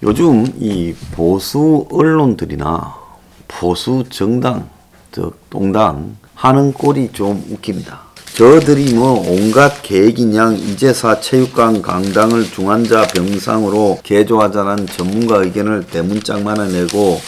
요즘 이 보수 언론들이나 보수 정당, 즉 동당 하는 꼴이 좀 웃깁니다. 저들이 뭐 온갖 계획인 양 이제사 체육관 강당을 중환자 병상으로 개조하자는 전문가 의견을 대문짝만을 내고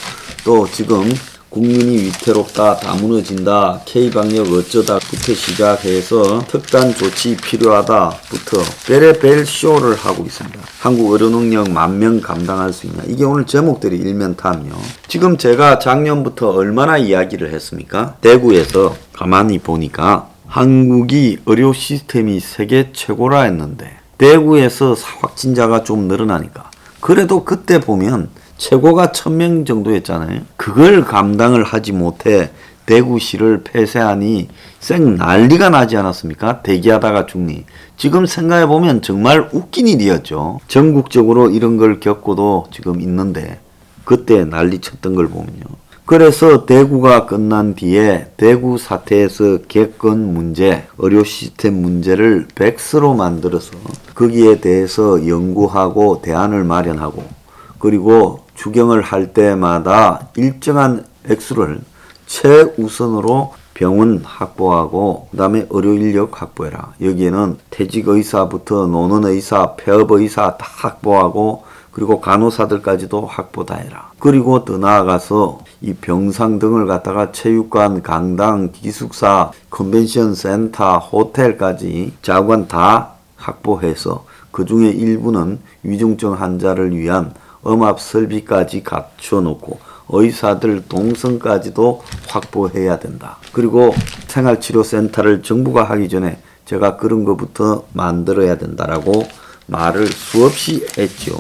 또 지금 국민이 위태롭다 다 무너진다 K방역 어쩌다부터 시작해서 특단 조치 필요하다부터 베레벨 쇼를 하고 있습니다. 한국 의료능력 만명 감당할 수 있냐 이게 오늘 제목들이 일면타며 지금 제가 작년부터 얼마나 이야기를 했습니까? 대구에서 가만히 보니까 한국이 의료 시스템이 세계 최고라 했는데 대구에서 확진자가 좀 늘어나니까 그래도 그때 보면 최고가 1000명 정도였잖아요. 그걸 감당을 하지 못해 대구시를 폐쇄하니 쌩 난리가 나지 않았습니까? 대기하다가 죽니. 지금 생각해 보면 정말 웃긴 일이었죠. 전국적으로 이런 걸 겪고도 지금 있는데 그때 난리 쳤던 걸 보면요. 그래서 대구가 끝난 뒤에 대구 사태에서 개건 문제, 의료 시스템 문제를 백스로 만들어서 거기에 대해서 연구하고 대안을 마련하고 그리고 추경을 할 때마다 일정한 액수를 최우선으로 병원 확보하고 그다음에 의료 인력 확보해라. 여기에는 퇴직 의사부터 노는 의사, 폐업 의사 다 확보하고 그리고 간호사들까지도 확보 다 해라. 그리고 더 나아가서 이 병상 등을 갖다가 체육관, 강당, 기숙사, 컨벤션 센터, 호텔까지 자관 다 확보해서 그 중에 일부는 위중증 환자를 위한 음압 설비까지 갖춰 놓고 의사들 동선까지도 확보해야 된다. 그리고 생활치료센터를 정부가 하기 전에 제가 그런 것부터 만들어야 된다라고 말을 수없이 했죠.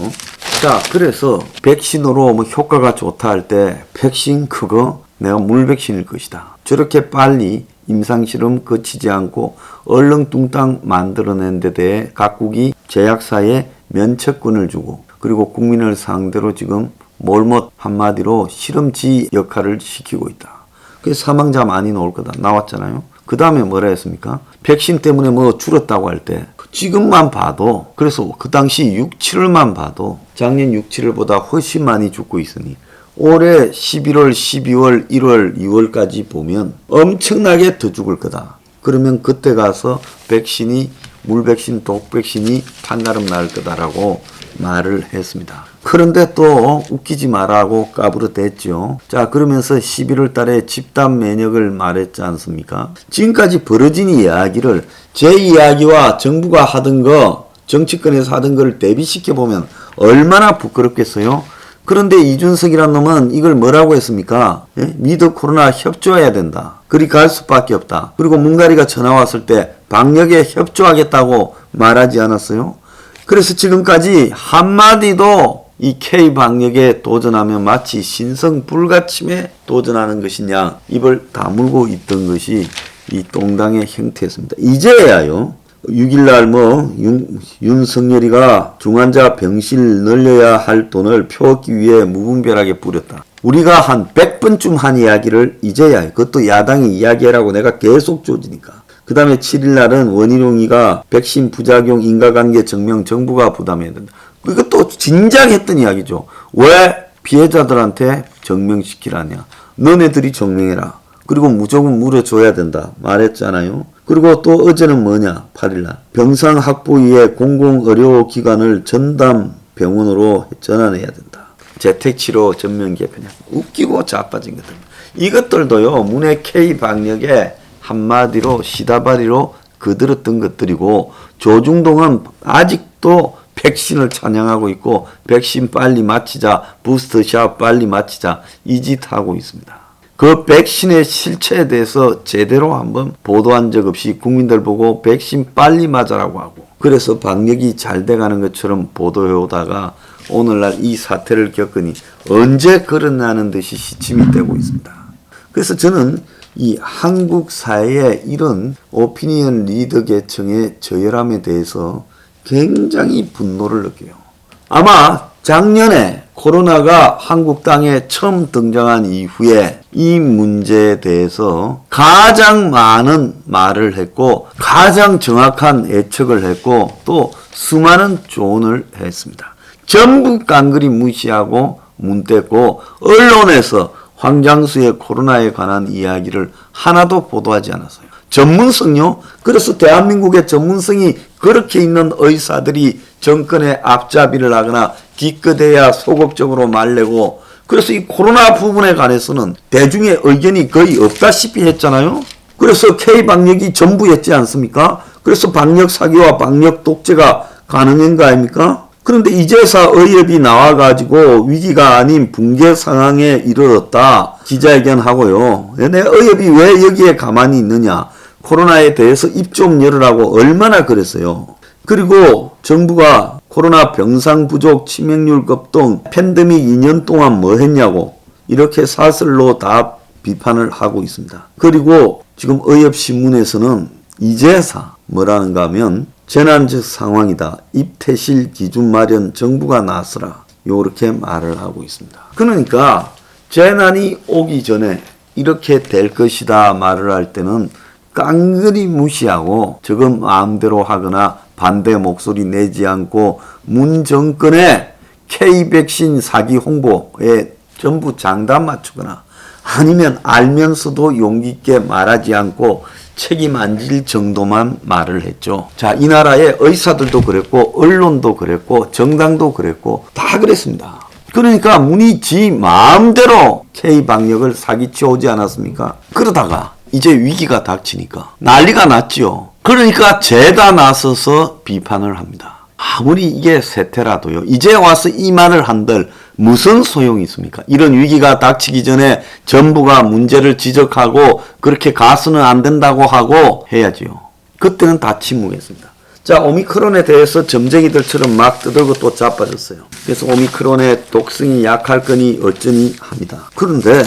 자, 그래서 백신으로 뭐 효과가 좋다 할 때 백신 그거 내가 물 백신일 것이다. 저렇게 빨리 임상실험 거치지 않고 얼렁뚱땅 만들어낸 데 대해 각국이 제약사에 면책권을 주고 그리고 국민을 상대로 지금 몰못 한마디로 실험지 역할을 시키고 있다. 그 사망자 많이 나올 거다. 나왔잖아요. 그 다음에 뭐라 했습니까? 백신 때문에 뭐 줄었다고 할 때 지금만 봐도 그래서 그 당시 6, 7월만 봐도 작년 6, 7월보다 훨씬 많이 죽고 있으니 올해 11월, 12월, 1월, 2월까지 보면 엄청나게 더 죽을 거다. 그러면 그때 가서 백신이 물 백신, 독 백신이 판가름 날 거다라고 말을 했습니다. 그런데 또 웃기지 말라고 까부러댔죠. 자, 그러면서 11월 달에 집단 면역을 말했지 않습니까? 지금까지 벌어진 이야기를 제 이야기와 정부가 하던 거, 정치권에서 하던 거를 대비시켜 보면 얼마나 부끄럽겠어요? 그런데 이준석이란 놈은 이걸 뭐라고 했습니까? 예? 미드 코로나 협조해야 된다. 그리 갈 수밖에 없다. 그리고 문가리가 전화 왔을 때 방역에 협조하겠다고 말하지 않았어요? 그래서 지금까지 한마디도 이 K 방역에 도전하면 마치 신성 불가침에 도전하는 것이냐 입을 다물고 있던 것이 이 동당의 형태였습니다. 이제야요. 6일날 뭐 윤, 윤석열이가 중환자 병실 늘려야 할 돈을 표기 위해 무분별하게 뿌렸다. 우리가 한 100번쯤 한 이야기를 이제야 그것도 야당이 이야기하라고 내가 계속 조지니까 그 다음에 7일날은 원희룡이가 백신 부작용 인과관계 증명 정부가 부담해야 된다. 이것도 진작 했던 이야기죠. 왜 피해자들한테 증명시키라냐. 너네들이 증명해라. 그리고 무조건 물어줘야 된다. 말했잖아요. 그리고 또 어제는 뭐냐. 8일날. 병상 확보 위해 공공의료기관을 전담 병원으로 전환해야 된다. 재택치료 전면 개편이야. 웃기고 자빠진 것들. 이것들도요. 문의 K 방역에 한마디로 시다바리로 거들었던 것들이고 조중동은 아직도 백신을 찬양하고 있고 백신 빨리 마치자 부스터샷 빨리 마치자 이 짓 하고 있습니다. 그 백신의 실체에 대해서 제대로 한번 보도한 적 없이 국민들 보고 백신 빨리 맞으라고 하고 그래서 방역이 잘 돼가는 것처럼 보도해 오다가 오늘날 이 사태를 겪으니 언제 그러냐는 듯이 시침이 되고 있습니다. 그래서 저는 이 한국 사회의 이런 오피니언 리더 계층의 저열함에 대해서 굉장히 분노를 느껴요. 아마 작년에 코로나가 한국 땅에 처음 등장한 이후에 이 문제에 대해서 가장 많은 말을 했고 가장 정확한 예측을 했고 또 수많은 조언을 했습니다. 전부 깡그리 무시하고 문댔고 언론에서 황장수의 코로나에 관한 이야기를 하나도 보도하지 않았어요. 전문성요? 그래서 대한민국의 전문성이 그렇게 있는 의사들이 정권의 앞잡이를 하거나 기껏해야 소극적으로 말내고 그래서 이 코로나 부분에 관해서는 대중의 의견이 거의 없다시피 했잖아요. 그래서 K 방역이 전부였지 않습니까? 그래서 방역 사기와 방역 독재가 가능한 거 아닙니까? 그런데 이제사 의협이 나와가지고 위기가 아닌 붕괴 상황에 이르렀다 기자회견하고요. 내 의협이 왜 여기에 가만히 있느냐? 코로나에 대해서 입 좀 열으라고 얼마나 그랬어요. 그리고 정부가 코로나 병상 부족, 치명률 급 등, 팬데믹 2년 동안 뭐 했냐고 이렇게 사설로 다 비판을 하고 있습니다. 그리고 지금 의협신문에서는 이제사 뭐라는가 하면 재난적 상황이다. 입퇴실 기준 마련 정부가 나서라. 요렇게 말을 하고 있습니다. 그러니까 재난이 오기 전에 이렇게 될 것이다 말을 할 때는 깡그리 무시하고 저거 마음대로 하거나 반대 목소리 내지 않고 문 정권의 K-백신 사기 홍보에 전부 장단 맞추거나 아니면 알면서도 용기 있게 말하지 않고 책임 안 질 정도만 말을 했죠. 자, 이 나라의 의사들도 그랬고, 언론도 그랬고, 정당도 그랬고, 다 그랬습니다. 그러니까 문이 지 마음대로 K-방역을 사기쳐 오지 않았습니까? 그러다가 이제 위기가 닥치니까 난리가 났지요. 그러니까 죄다 나서서 비판을 합니다. 아무리 이게 세태라도요. 이제 와서 이 말을 한들 무슨 소용이 있습니까? 이런 위기가 닥치기 전에 정부가 문제를 지적하고 그렇게 가서는 안 된다고 하고 해야지요. 그때는 다 침묵했습니다. 자, 오미크론에 대해서 점쟁이들처럼 막 떠들고 또 자빠졌어요. 그래서 오미크론의 독성이 약할 거니 어쩌니 합니다. 그런데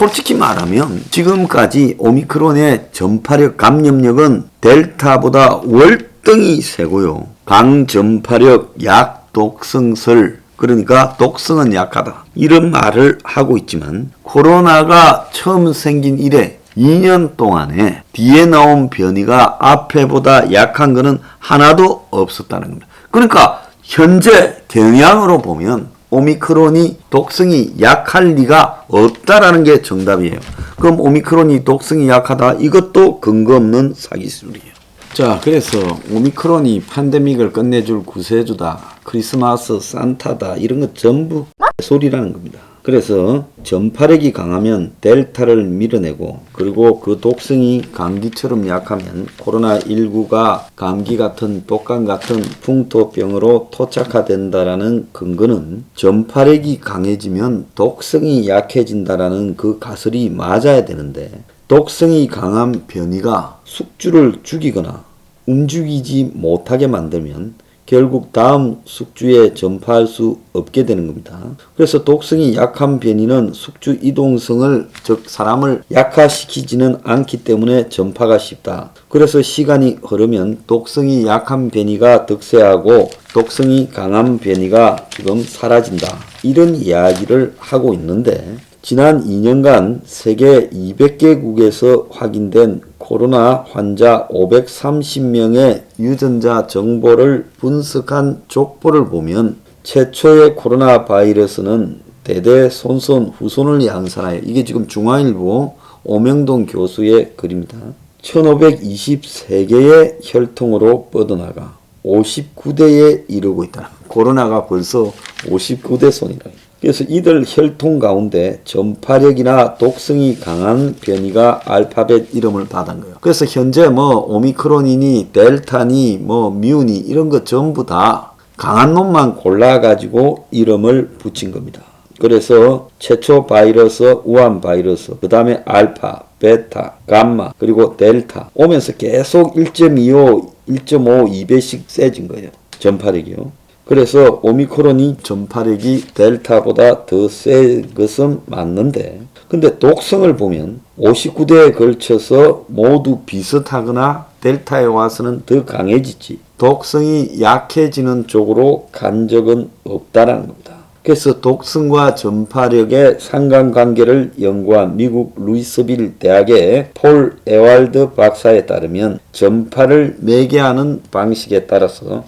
솔직히 말하면 지금까지 오미크론의 전파력 감염력은 델타보다 월등히 세고요. 강전파력 약독성설 그러니까 독성은 약하다. 이런 말을 하고 있지만 코로나가 처음 생긴 이래 2년 동안에 뒤에 나온 변이가 앞에보다 약한 것은 하나도 없었다는 겁니다. 그러니까 현재 경향으로 보면 오미크론이 독성이 약할 리가 없다라는 게 정답이에요. 그럼 오미크론이 독성이 약하다 이것도 근거 없는 사기술이에요. 자, 그래서 오미크론이 팬데믹을 끝내줄 구세주다, 크리스마스 산타다 이런 거 전부 소리라는 겁니다. 그래서 전파력이 강하면 델타를 밀어내고 그리고 그 독성이 감기처럼 약하면 코로나19가 감기 같은 독감 같은 풍토병으로 토착화된다라는 근거는 전파력이 강해지면 독성이 약해진다라는 그 가설이 맞아야 되는데 독성이 강한 변이가 숙주를 죽이거나 움직이지 못하게 만들면 결국 다음 숙주에 전파할 수 없게 되는 겁니다. 그래서 독성이 약한 변이는 숙주 이동성을 즉 사람을 약화시키지는 않기 때문에 전파가 쉽다. 그래서 시간이 흐르면 독성이 약한 변이가 득세하고 독성이 강한 변이가 지금 사라진다. 이런 이야기를 하고 있는데 지난 2년간 세계 200개국에서 확인된 코로나 환자 530명의 유전자 정보를 분석한 족보를 보면 최초의 코로나 바이러스는 대대 손손 후손을 양산하여 이게 지금 중앙일보 오명동 교수의 글입니다. 1523개의 혈통으로 뻗어나가 59대에 이르고 있다. 코로나가 벌써 59대 손이라. 그래서 이들 혈통 가운데 전파력이나 독성이 강한 변이가 알파벳 이름을 받은 거예요. 그래서 현재 뭐 오미크론이니 델타니 뭐 뮤니 이런 거 전부 다 강한 놈만 골라가지고 이름을 붙인 겁니다. 그래서 최초 바이러스, 우한 바이러스, 그 다음에 알파, 베타, 감마, 그리고 델타 오면서 계속 1.25, 1.5, 2배씩 세진 거예요. 전파력이요. 그래서 오미크론이 전파력이 델타보다 더 센 것은 맞는데 근데 독성을 보면 59대에 걸쳐서 모두 비슷하거나 델타에 와서는 더 강해지지 독성이 약해지는 쪽으로 간 적은 없다라는 겁니다. 그래서 독성과 전파력의 상관관계를 연구한 미국 루이스빌 대학의 폴 에왈드 박사에 따르면 전파를 매개하는 방식에 따라서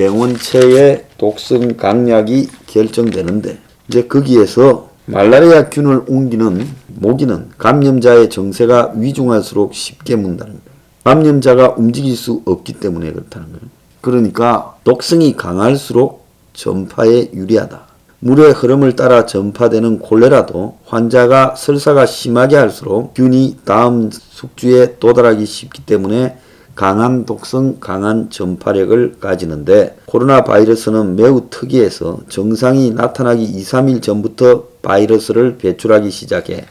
병원체의 독성 강약이 결정되는데 이제 거기에서 말라리아균을 옮기는 모기는 감염자의 정세가 위중할수록 쉽게 문다는 거예요. 감염자가 움직일 수 없기 때문에 그렇다는 거예요. 그러니까 독성이 강할수록 전파에 유리하다. 물의 흐름을 따라 전파되는 콜레라도 환자가 설사가 심하게 할수록 균이 다음 숙주에 도달하기 쉽기 때문에 강한 독성, 강한 전파력을 가지는데 코로나 바이러스는 매우 특이해서 정상이 나타나기 2, 3일 전부터 바이러스를 배출하기 시작해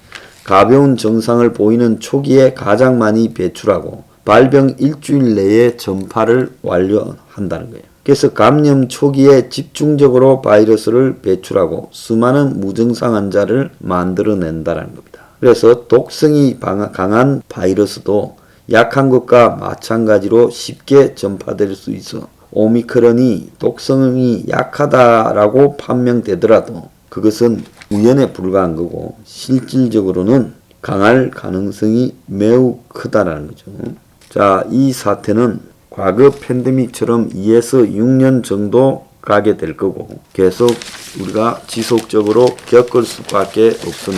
가벼운 정상을 보이는 초기에 가장 많이 배출하고 발병 일주일 내에 전파를 완료한다는 거예요. 그래서 감염 초기에 집중적으로 바이러스를 배출하고 수많은 무증상 환자를 만들어낸다는 겁니다. 그래서 독성이 방- 강한 바이러스도 약한 것과 마찬가지로 쉽게 전파될 수 있어 오미크론이 독성이 약하다라고 판명되더라도 그것은 우연에 불과한 거고 실질적으로는 강할 가능성이 매우 크다라는 거죠. 자, 이 사태는 과거 팬데믹처럼 2에서 6년 정도 가게 될 거고 계속 우리가 지속적으로 겪을 수밖에 없으며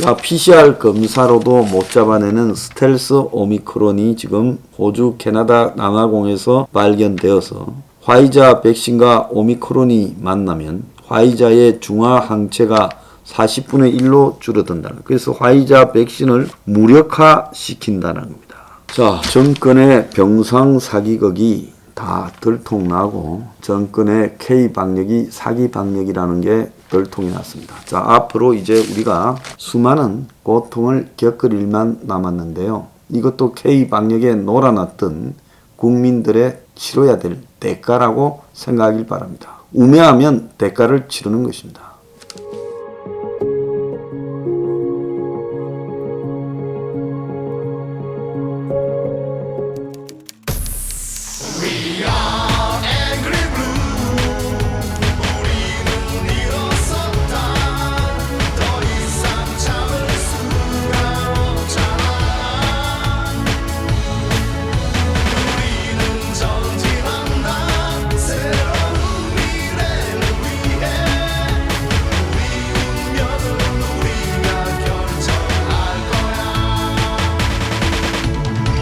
자, PCR 검사로도 못 잡아내는 스텔스 오미크론이 지금 호주, 캐나다 남아공에서 발견되어서 화이자 백신과 오미크론이 만나면 화이자의 중화 항체가 40분의 1로 줄어든다는. 그래서 화이자 백신을 무력화 시킨다는 겁니다. 자, 정권의 병상 사기극이 다 들통나고 정권의 K 방역이 사기 방역이라는 게 들통이 났습니다. 자, 앞으로 이제 우리가 수많은 고통을 겪을 일만 남았는데요. 이것도 K 방역에 놀아났던 국민들의 치러야 될 대가라고 생각하길 바랍니다. 우매하면 대가를 치르는 것입니다.